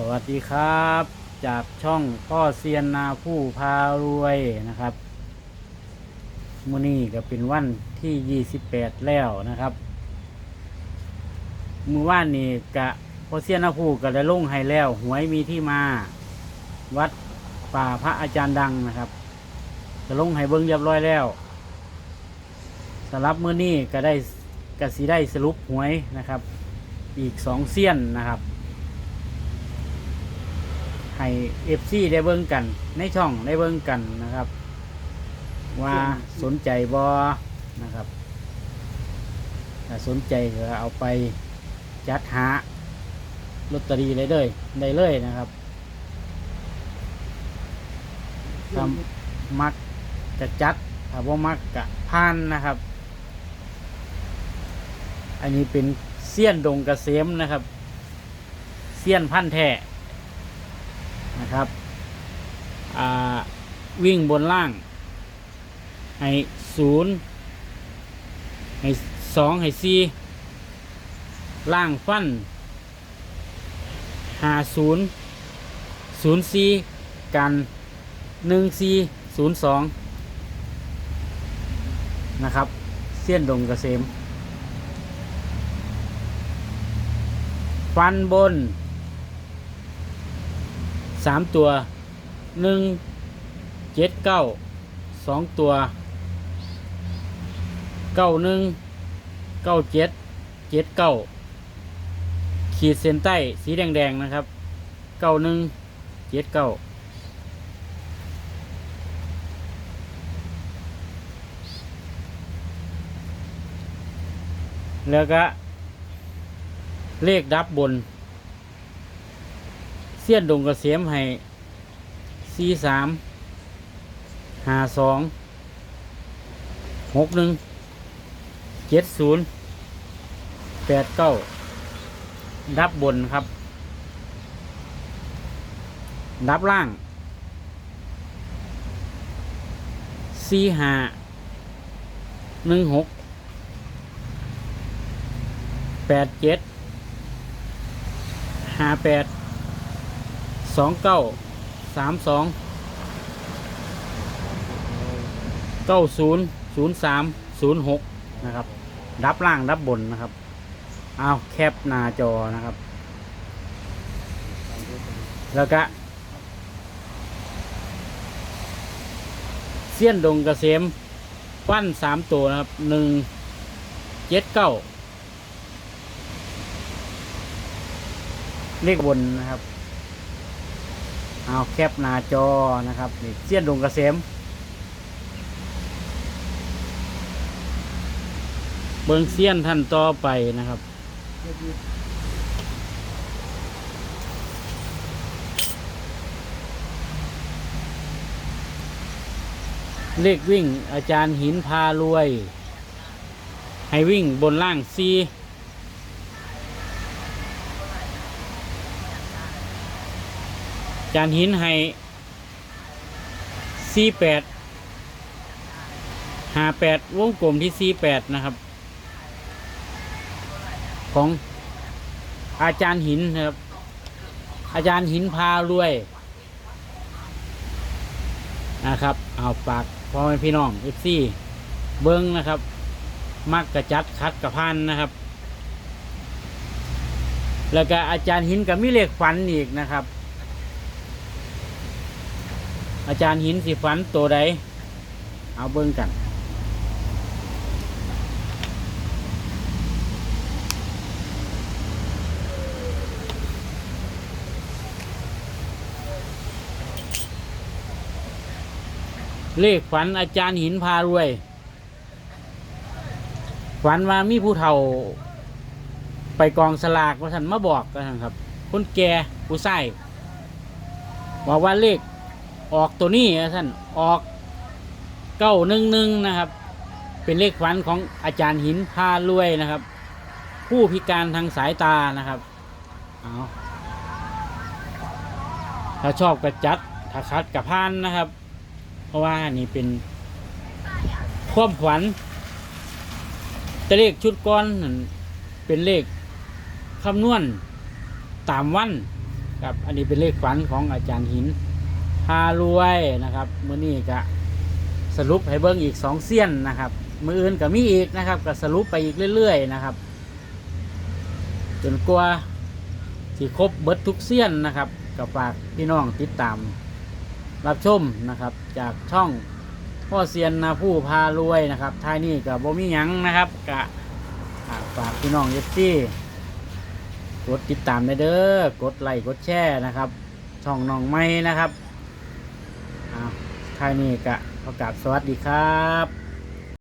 สวัสดีครับ จากช่องพ่อเซียนนาผู้พารวยนะครับมื้อนี้ก็เป็นวันที่ 28 แล้วนะครับมื้อวานนี้กะพ่อเซียนนาผู้ก็ได้ลงให้แล้ว หวยมีที่มาวัดป่าพระอาจารย์ดังนะครับก็ลงให้เบิ้งเรียบร้อยแล้วสำหรับมื้อนี้ก็ได้ก็สิได้สรุปหวยนะครับ อีกสองเซียนนะครับ ให้เอฟซีได้เบิ่งกัน ในช่องได้เบิ่งกันนะครับ ว่าสนใจบอนะครับถ้าสนใจก็เอาไปจัดหาลอตเตอรี่เลยเลยได้เลยนะครับถ้ามักจะจัดถ้าบ่มักกะพานนะครับ อันนี้เป็นเสี้ยนดงกระเสมนะครับ เสี้ยนพันธุ์แท้ นะครับวิ่งบนล่าง ให้ศูนย์ให้สองให้สี่ล่างฟันหาศูนย์ศูนย์สี่กันหนึ่งสี่ศูนย์สองนะครับ เสี้ยนดงกระเสมฟันบน สามตัวหนึ่งเจ็ดเก้าสองตัวเก้าหนึ่งเก้าเจ็ดเจ็ดเก้าขีดเส้นใต้สีแดงๆนะครับเก้าหนึ่งเจ็ดเก้าแล้วก็เลขดับบน สี้ยนดงกระเสียมให้สี่สามห้าสองหกหนึ่งเจ็ดศูนย์แปดเก้าดับบนครับ ดับล่างสี่ห้าหนึ่งหกแปดเจ็ดห้าแปด สองเก้าสามสองเก้าศูนย์ศูนย์สามศูนย์หกนะครับ ดับล่างดับบนนะครับเอาแคปหน้าจอนะครับ แล้วก็เสี้ยนดงกระเสมปั้นสามตัวนะครับหนึ่งเจ็ดเก้าเลขบนนะครับ เอาแคปหน้าจอนะครับนี่เสี้ยนดงกระเสมเบิงเสี้ยนท่านต่อไปนะครับเลขวิ่งอาจารย์หินพารวย ให้วิ่งบนล่างซี จานหินให้ซีแปดหาแปดวงกลมที่ซีแปดนะครับ ของอาจารย์หินนะครับ อาจารย์หินพารวยนะครับ เอาปากพ่อแม่พี่น้องเอฟซีเบิ้งนะครับ มักกระจัดคัดกระพันนะครับ แล้วก็อาจารย์หินกับมิเลขฝันอีกนะครับ อาจารย์หินสิฝันตัวใด เอาเบิ้งกันเลขฝันอาจารย์หินพารวย ฝันว่ามีผู้เฒ่า ไปกองสลากว่าท่านมาบอกกันครับ คนแก่ผู้ใส่บอกว่าเลข ออกตัวนี้นะท่านออกเก้าหนึ่งหนึ่งนะครับ เป็นเลขฝันของอาจารย์หินพารวยนะครับ ผู้พิการทางสายตานะครับเอาถ้าชอบกระจัดถ้าคัดกับพานนะครับ เพราะว่านี่เป็นความฝันแต่เลขชุดก้อนนั่นเป็นเลขคำนวณตามวันครับอันนี้เป็นเลขฝันของอาจารย์หิน พารวยนะครับมื้อนี้ก็สรุปให้เบิ่งอีกสองเสี้ยนนะครับ มืออื่นก็มีอีกนะครับก็สรุปไปอีกเรื่อย ๆ นะครับ จนกว่าที่ครบเบิดทุกเสี้ยนนะครับก็ฝากพี่น้องติดตาม รับชมนะครับ จากช่องพ่อเซียนนาผู้พารวยนะครับท้ายนี้กับบมีหยังนะครับกะอ่าฝากพี่น้องเอฟซีกดติดตามได้เด้อกดไลค์กดแชร์นะครับ ช่องน้องไม้นะครับ ท้ายนี้กะประกาศสวัสดีครับ